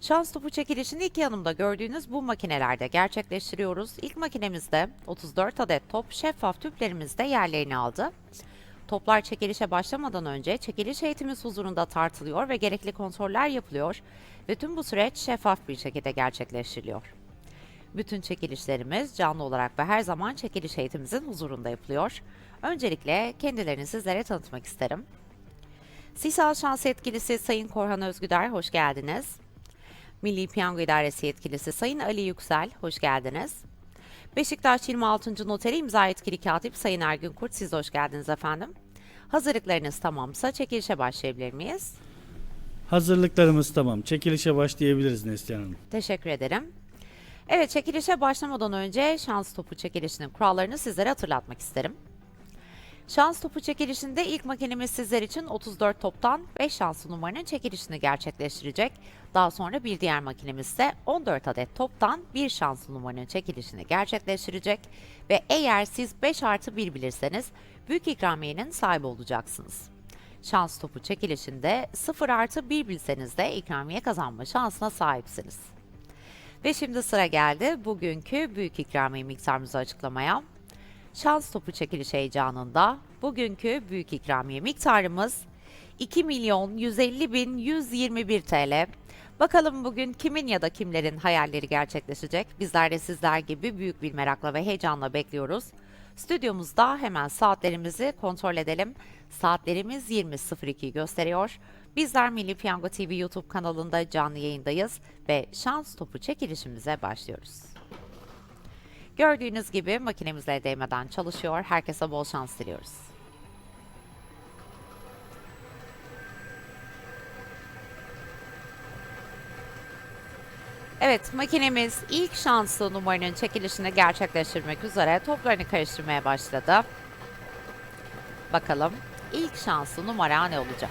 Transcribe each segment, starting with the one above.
Şans topu çekilişini iki yanımda gördüğünüz bu makinelerde gerçekleştiriyoruz. İlk makinemizde 34 adet top şeffaf tüplerimizde yerlerini aldı. Toplar çekilişe başlamadan önce çekiliş heyetimiz huzurunda tartılıyor ve gerekli kontroller yapılıyor ve tüm bu süreç şeffaf bir şekilde gerçekleştiriliyor. Bütün çekilişlerimiz canlı olarak ve her zaman çekiliş heyetimizin huzurunda yapılıyor. Öncelikle kendilerini sizlere tanıtmak isterim. Sisal Şans Yetkilisi Sayın Korhan Özgüder, hoş geldiniz. Milli Piyango İdaresi Yetkilisi Sayın Ali Yüksel, hoş geldiniz. Beşiktaş 26. Noteri imza yetkili katip Sayın Ergün Kurt, siz de hoş geldiniz efendim. Hazırlıklarınız tamamsa çekilişe başlayabilir miyiz? Hazırlıklarımız tamam. Çekilişe başlayabiliriz Neslihan Hanım. Teşekkür ederim. Evet, çekilişe başlamadan önce şans topu çekilişinin kurallarını sizlere hatırlatmak isterim. Şans topu çekilişinde ilk makinemiz sizler için 34 toptan 5 şanslı numaranın çekilişini gerçekleştirecek. Daha sonra bir diğer makinemiz ise 14 adet toptan 1 şanslı numaranın çekilişini gerçekleştirecek. Ve eğer siz 5 artı 1 bilirseniz büyük ikramiyenin sahibi olacaksınız. Şans topu çekilişinde 0 artı 1 bilseniz de ikramiye kazanma şansına sahipsiniz. Ve şimdi sıra geldi bugünkü büyük ikramiye miktarımızı açıklamaya. Şans topu çekiliş heyecanında bugünkü büyük ikramiye miktarımız 2 milyon 150 bin 121 TL. Bakalım bugün kimin ya da kimlerin hayalleri gerçekleşecek? Bizler de sizler gibi büyük bir merakla ve heyecanla bekliyoruz. Stüdyomuzda hemen saatlerimizi kontrol edelim. Saatlerimiz 20.02 gösteriyor. Bizler Milli Piyango TV YouTube kanalında canlı yayındayız ve şans topu çekilişimize başlıyoruz. Gördüğünüz gibi makinemize değmeden çalışıyor. Herkese bol şans diliyoruz. Evet, makinemiz ilk şanslı numaranın çekilişini gerçekleştirmek üzere toplarını karıştırmaya başladı. Bakalım ilk şanslı numara ne olacak?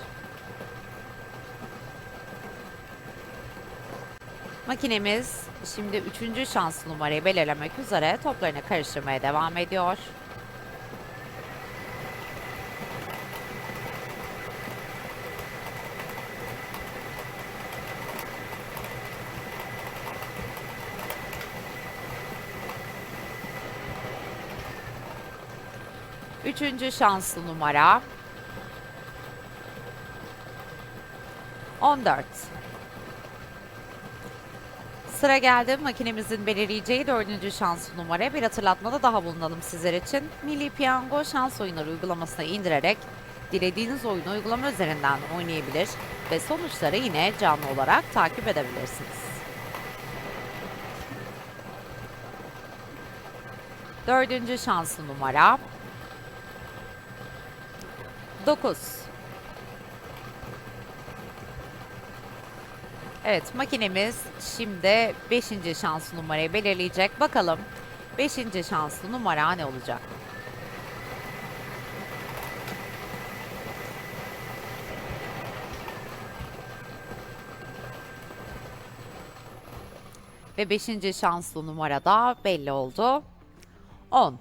Makinemiz şimdi üçüncü şanslı numarayı belirlemek üzere toplarını karıştırmaya devam ediyor. Üçüncü şanslı numara 14. Sıra geldi makinemizin belirleyeceği dördüncü şans numara. Bir hatırlatmada daha bulunalım sizler için. Milli Piyango şans oyunları uygulamasına indirerek dilediğiniz oyunu uygulama üzerinden oynayabilir ve sonuçları yine canlı olarak takip edebilirsiniz. Dördüncü şanslı numara 9. Evet makinemiz şimdi 5. şanslı numarayı belirleyecek. Bakalım 5. şanslı numara ne olacak? Ve 5. şanslı numara da belli oldu. 10.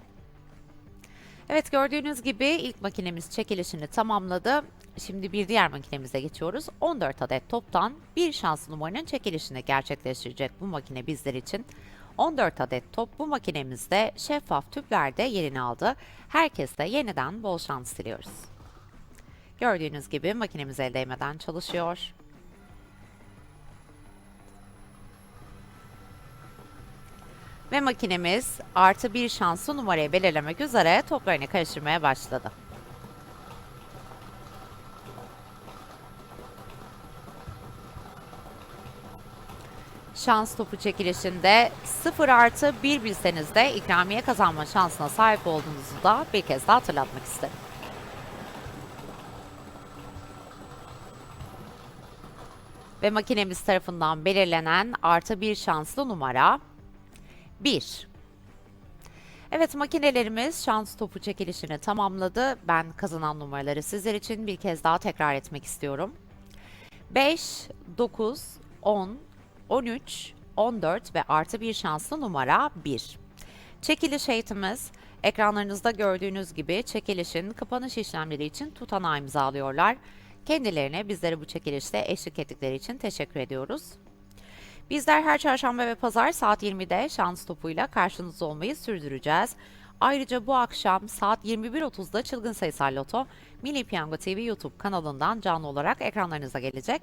Evet gördüğünüz gibi ilk makinemiz çekilişini tamamladı. Şimdi bir diğer makinemize geçiyoruz. 14 adet toptan bir şanslı numaranın çekilişini gerçekleştirecek bu makine bizler için. 14 adet top bu makinemizde şeffaf tüplerde yerini aldı. Herkese yeniden bol şans diliyoruz. Gördüğünüz gibi makinemiz el değmeden çalışıyor. Ve makinemiz artı bir şanslı numarayı belirlemek üzere toplarını karıştırmaya başladı. Şans topu çekilişinde 0 artı 1 bilseniz de ikramiye kazanma şansına sahip olduğunuzu da bir kez daha hatırlatmak isterim. Ve makinemiz tarafından belirlenen artı bir şanslı numara 1. Evet makinelerimiz şans topu çekilişini tamamladı. Ben kazanan numaraları sizler için bir kez daha tekrar etmek istiyorum. 5, 9, 10, 13, 14 ve artı bir şanslı numara 1. Çekiliş eğitimimiz ekranlarınızda gördüğünüz gibi çekilişin kapanış işlemleri için tutanağı imzalıyorlar. Kendilerine bizlere bu çekilişte eşlik ettikleri için teşekkür ediyoruz. Bizler her çarşamba ve pazar saat 20'de şans topuyla karşınızda olmayı sürdüreceğiz. Ayrıca bu akşam saat 21.30'da Çılgın Sayısal Loto Milli Piyango TV YouTube kanalından canlı olarak ekranlarınıza gelecek.